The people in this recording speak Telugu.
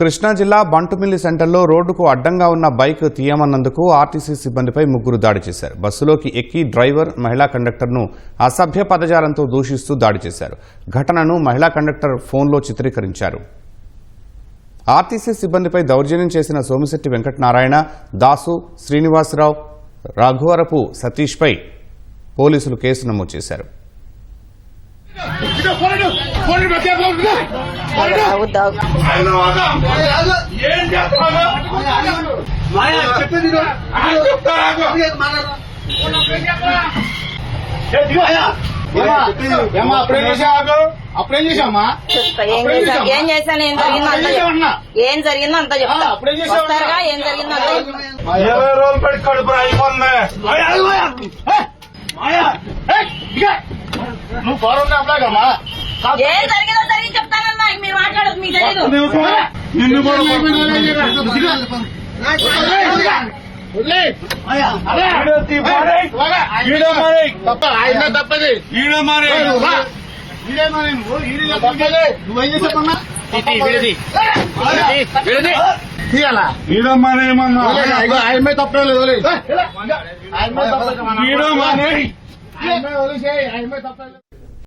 కృష్ణా జిల్లా బంటుమిల్లి సెంటర్లో రోడ్డుకు అడ్డంగా ఉన్న బైక్ తీయమన్నందుకు ఆర్టీసీ సిబ్బందిపై ముగ్గురు దాడి చేశారు. బస్సులోకి ఎక్కి డ్రైవర్ మహిళా కండక్టర్ను అసభ్య పదజాలంతో దూషిస్తూ దాడి చేశారు. ఘటనను మహిళా కండక్టర్ ఫోన్లో చిత్రీకరించారు. ఆర్టీసీ సిబ్బందిపై దౌర్జన్యం చేసిన సోమిశెట్టి వెంకటనారాయణ దాసు శ్రీనివాసరావు రఘువరపు సతీష్పై పోలీసులు కేసు నమోదు చేశారు. అప్పుడే చెప్తా ఏం చేశా ఏం చేశాను? ఏం జరిగిందో అంతా చెప్తా ఏం జరిగిందో అంతా చెప్తా అప్పుడే చేసావా? వస్తారుగా? ఏం జరిగిందో అంతా. ఇరవై రోజులు పెట్టి కడుపు అయిపోతుంది నువ్వు ఫోన్ అప్పుడేకమ్మా ఏం జరిగిందో జరిగింది చెప్తానన్నా మీరు మాట్లాడదు మీకు తెలియదు నిన్ను కూడా తప్పది. నువ్వేం తప్పలేదు తప్పలేదు